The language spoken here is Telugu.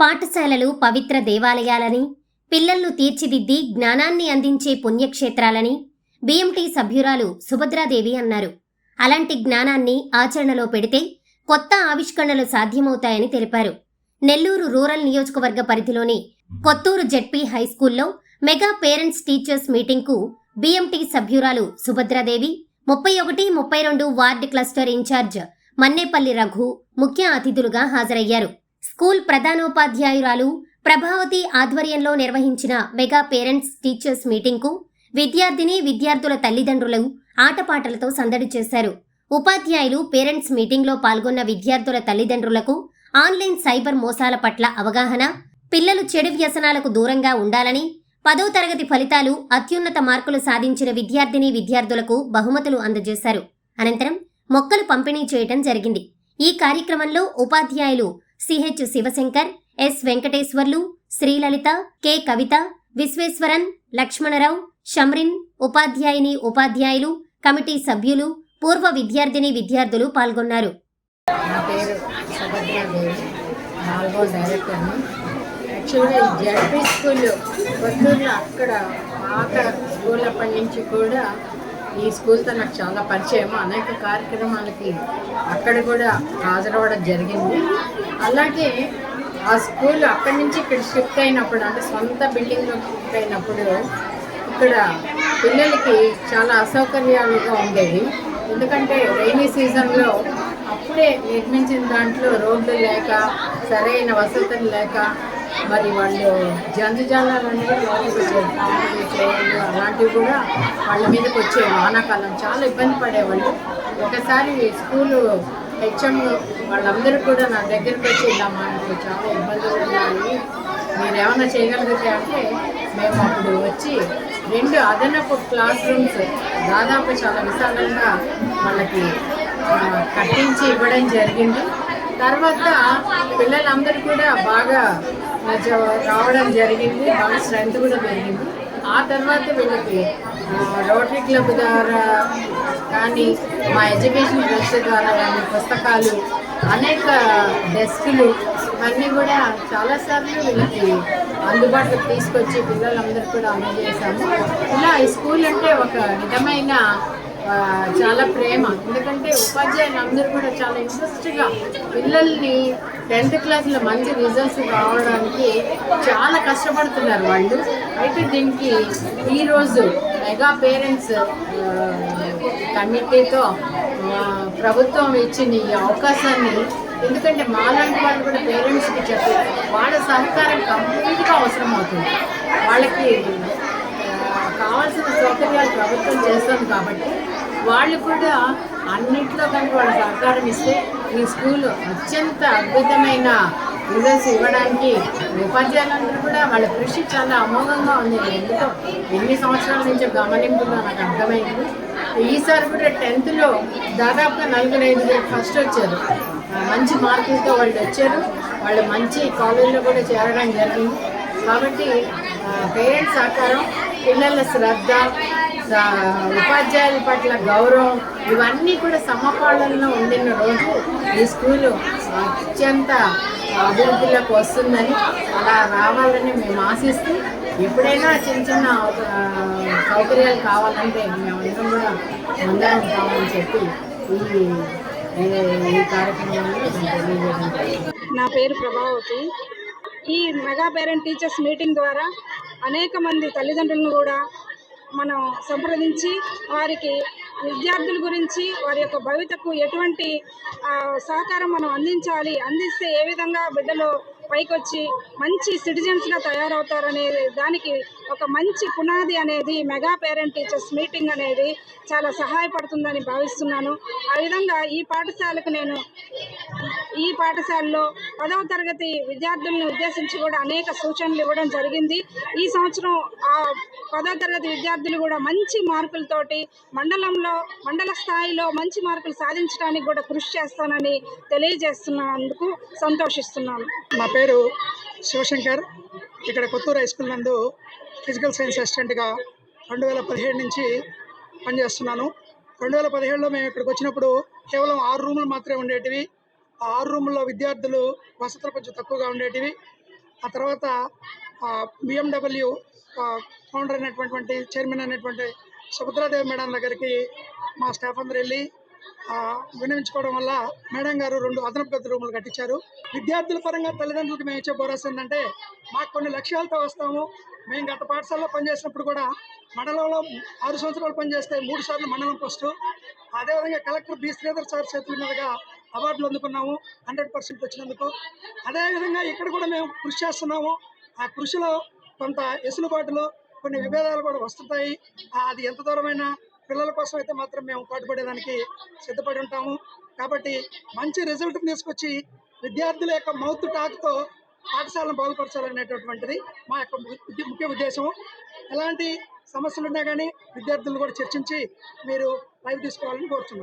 పాఠశాలలు పవిత్ర దేవాలయాలని పిల్లలను తీర్చిదిద్ది జ్ఞానాన్ని అందించే పుణ్యక్షేత్రాలని బిఎంటి సభ్యురాలు సుభద్రాదేవి అన్నారు. అలాంటి జ్ఞానాన్ని ఆచరణలో పెడితే కొత్త ఆవిష్కరణలు సాధ్యమవుతాయని తెలిపారు. నెల్లూరు రూరల్ నియోజకవర్గ పరిధిలోని కొత్తూరు జెడ్పీ హైస్కూల్లో మెగా పేరెంట్స్ టీచర్స్ మీటింగ్కు బిఎంటి సభ్యురాలు సుభద్రాదేవి ముప్పై ఒకటి ముప్పై రెండు ward cluster incharge Mannepalli Raghu ముఖ్య అతిథులుగా హాజరయ్యారు. స్కూల్ ప్రధానోపాధ్యాయురాలు ప్రభావతి ఆధ్వర్యంలో నిర్వహించిన మెగా పేరెంట్స్ టీచర్స్ మీటింగ్కు విద్యార్థిని విద్యార్థుల తల్లిదండ్రులు ఆటపాటలతో సందడి చేశారు. ఉపాధ్యాయులు పేరెంట్స్ మీటింగ్లో పాల్గొన్న విద్యార్థుల తల్లిదండ్రులకు ఆన్లైన్ సైబర్ మోసాల పట్ల అవగాహన పిల్లలు చెడు వ్యసనాలకు దూరంగా ఉండాలని పదో తరగతి ఫలితాలు అత్యున్నత మార్కులు సాధించిన విద్యార్థిని విద్యార్థులకు బహుమతులు అందజేశారు. అనంతరం మొక్కలు పంపిణీ చేయటం జరిగింది. ఈ కార్యక్రమంలో ఉపాధ్యాయులు CH Sivashankar S Venkateswarlu Srilalitha K Kavitha Visweswaran Lakshmanarao Shamrin ఉపాధ్యాయుని ఉపాధ్యాయులు కమిటీ సభ్యులు పూర్వ విద్యార్థిని విద్యార్థులు పాల్గొన్నారు. నా పేరు సుభద్రాదేవి నాలుగో డైరెక్టర్ని యాక్చువల్గా ఈ జడ్పీ స్కూల్ కొత్తూరులో అక్కడ పాత స్కూల్ అప్పటి నుంచి కూడా ఈ స్కూల్తో నాకు చాలా పరిచయం అనేక కార్యక్రమాలకి అక్కడ కూడా హాజరవడం జరిగింది. అలాగే ఆ స్కూల్ అక్కడి నుంచి ఇక్కడ షిఫ్ట్ అయినప్పుడు అంటే సొంత బిల్డింగ్లో షిఫ్ట్ అయినప్పుడు ఇక్కడ పిల్లలకి చాలా అసౌకర్యాలుగా ఉండేవి. ఎందుకంటే రైనీ సీజన్లో అప్పుడే నిర్మించిన దాంట్లో రోడ్లు లేక సరైన వసతులు లేక మరి వాళ్ళు జంతుజాలాలు లోపలికి వచ్చేవి. అలాంటివి కూడా వాళ్ళ మీదకి వచ్చేవి. వానాకాలం చాలా ఇబ్బంది పడేవాళ్ళు. ఒకసారి స్కూలు హెచ్ఎం వాళ్ళందరూ కూడా నా దగ్గరికి వచ్చి ఇలా మాకు చాలా ఇబ్బందులు ఉన్నాయి మీరు ఏమైనా చేయగలిగితే అంటే మేము అప్పుడు వచ్చి రెండు అదనపు క్లాస్ రూమ్స్ దాదాపు చాలా విశాలంగా వాళ్ళకి కట్టించి ఇవ్వడం జరిగింది. తర్వాత పిల్లలందరూ కూడా బాగా రావడం జరిగింది బాగా స్ట్రెంత్ కూడా పెరిగింది. ఆ తర్వాత వీళ్ళకి రోటరీ క్లబ్ ద్వారా కానీ మా ఎడ్యుకేషన్ ట్రస్ట్ ద్వారా కానీ పుస్తకాలు అనేక డెస్కులు అన్నీ కూడా చాలాసార్లు వీళ్ళకి అందుబాటులోకి తీసుకొచ్చి పిల్లలందరూ కూడా అందజేశాము. ఇలా ఈ స్కూల్ అంటే ఒక విధమైన చాలా ప్రేమ. ఎందుకంటే ఉపాధ్యాయులు అందరూ కూడా చాలా ఇంట్రెస్ట్గా పిల్లల్ని టెన్త్ క్లాస్లో మంచి రిజల్ట్స్ రావడానికి చాలా కష్టపడుతున్నారు వాళ్ళు. అయితే దీనికి ఈరోజు మెగా పేరెంట్స్ కమిటీతో ప్రభుత్వం ఇచ్చిన ఈ అవకాశాన్ని ఎందుకంటే మాలాంటి వాళ్ళు కూడా పేరెంట్స్కి చెప్పి వాళ్ళ సహకారం కంప్లీట్గా అవసరం అవుతుంది. వాళ్ళకి కావాల్సిన సౌకర్యాలు ప్రభుత్వం చేస్తుంది కాబట్టి వాళ్ళు కూడా అన్నింటిలో కనుక వాళ్ళ సహకారం ఇస్తే ఈ స్కూల్ అత్యంత అద్భుతమైన రిజల్ట్స్ ఇవ్వడానికి ఉపాధ్యాయులందరూ కూడా వాళ్ళ కృషి చాలా అమోఘంగా ఉంది. ఎందుకో ఎన్ని సంవత్సరాల నుంచి గమనింపుగా నాకు అర్థమైంది. ఈసారి కూడా టెన్త్లో దాదాపుగా నలుగురు ఐదుగురు ఫస్ట్ వచ్చారు. మంచి మార్కులతో వాళ్ళు వచ్చారు. వాళ్ళు మంచి కాలేజీలో కూడా చేరడం జరిగింది. కాబట్టి పేరెంట్స్ సహకారం పిల్లల శ్రద్ధ ఉపాధ్యాయుల పట్ల గౌరవం ఇవన్నీ కూడా సమపాలనలో ఉండిన రోజు ఈ స్కూలు అత్యంత అభివృద్ధిలోకి వస్తుందని అలా రావాలని మేము ఆశిస్తూ ఎప్పుడైనా చిన్న చిన్న సౌకర్యాలు కావాలంటే మేమందరం కూడా ముందరం కావాలని చెప్పి ఈ నా పేరు ప్రభావతి. ఈ మెగా పేరెంట్ టీచర్స్ మీటింగ్ ద్వారా అనేక మంది తల్లిదండ్రులను కూడా మనం సంప్రదించి వారికి విద్యార్థుల గురించి వారి యొక్క భవితకు ఎటువంటి సహకారం మనం అందించాలి అందిస్తే ఏ విధంగా బిడ్డలు పైకొచ్చి మంచి సిటిజన్స్గా తయారవుతారనే దానికి ఒక మంచి పునాది అనేది మెగా పేరెంట్ టీచర్స్ మీటింగ్ అనేది చాలా సహాయపడుతుందని భావిస్తున్నాను. ఆ విధంగా ఈ పాఠశాలకు నేను ఈ పాఠశాలలో పదవ తరగతి విద్యార్థులను ఉద్దేశించి కూడా అనేక సూచనలు ఇవ్వడం జరిగింది. ఈ సంవత్సరం ఆ పదవ తరగతి విద్యార్థులు కూడా మంచి మార్కులతోటి మండలంలో మండల స్థాయిలో మంచి మార్కులు సాధించడానికి కూడా కృషి చేస్తానని తెలియజేస్తున్నందుకు సంతోషిస్తున్నాను. నా పేరు శివశంకర్. ఇక్కడ కొత్తూరు హై స్కూల్ నందు ఫిజికల్ సైన్స్ అసిస్టెంట్గా రెండు వేల పదిహేడు నుంచి పనిచేస్తున్నాను. రెండు వేల పదిహేడులో మేము ఇక్కడికి వచ్చినప్పుడు కేవలం ఆరు రూములు మాత్రమే ఉండేటివి. ఆరు రూముల్లో విద్యార్థులు వసతులు కొంచెం తక్కువగా ఉండేటివి. ఆ తర్వాత బిఎండబ్ల్యూ ఫౌండర్ అయినటువంటి చైర్మన్ అయినటువంటి సుభద్రాదేవి మేడం దగ్గరికి మా స్టాఫ్ అందరు వెళ్ళి ఆ, విన్నవించుకోవడం వల్ల మేడం గారు రెండు అదనపు గది రూములు కట్టించారు. విద్యార్థుల పరంగా తల్లిదండ్రులకు మేము ఇచ్చే భరోసా ఏంటంటే మాకు కొన్ని లక్ష్యాలతో వస్తాము. మేము గత పాఠశాలలో పనిచేసినప్పుడు కూడా మండలంలో ఆరు సంవత్సరాలు పనిచేస్తే మూడు సార్లు మండలం పోస్టు. అదేవిధంగా కలెక్టర్ బి శ్రీధర్ సార్ చేతుల మీదుగా అవార్డులు అందుకున్నాము హండ్రెడ్ పర్సెంట్ వచ్చినందుకు. అదేవిధంగా ఇక్కడ కూడా మేము కృషి చేస్తున్నాము. ఆ కృషిలో కొంత ఎసులుబాటులో కొన్ని విభేదాలు కూడా వస్తుంటాయి. అది ఎంత దూరమైనా పిల్లల కోసం అయితే మాత్రం మేము పాటుపడేదానికి సిద్ధపడి ఉంటాము. కాబట్టి మంచి రిజల్ట్ తీసుకొచ్చి విద్యార్థుల యొక్క మౌత్ టాక్తో పాఠశాలను బాగుపరచాలనేటటువంటిది మా యొక్క ముఖ్య- ముఖ్య ఉద్దేశం. ఎలాంటి సమస్యలు ఉన్నా కానీ విద్యార్థులను కూడా చర్చించి మీరు లైవ్ తీసుకోవాలని కోరుతున్నాను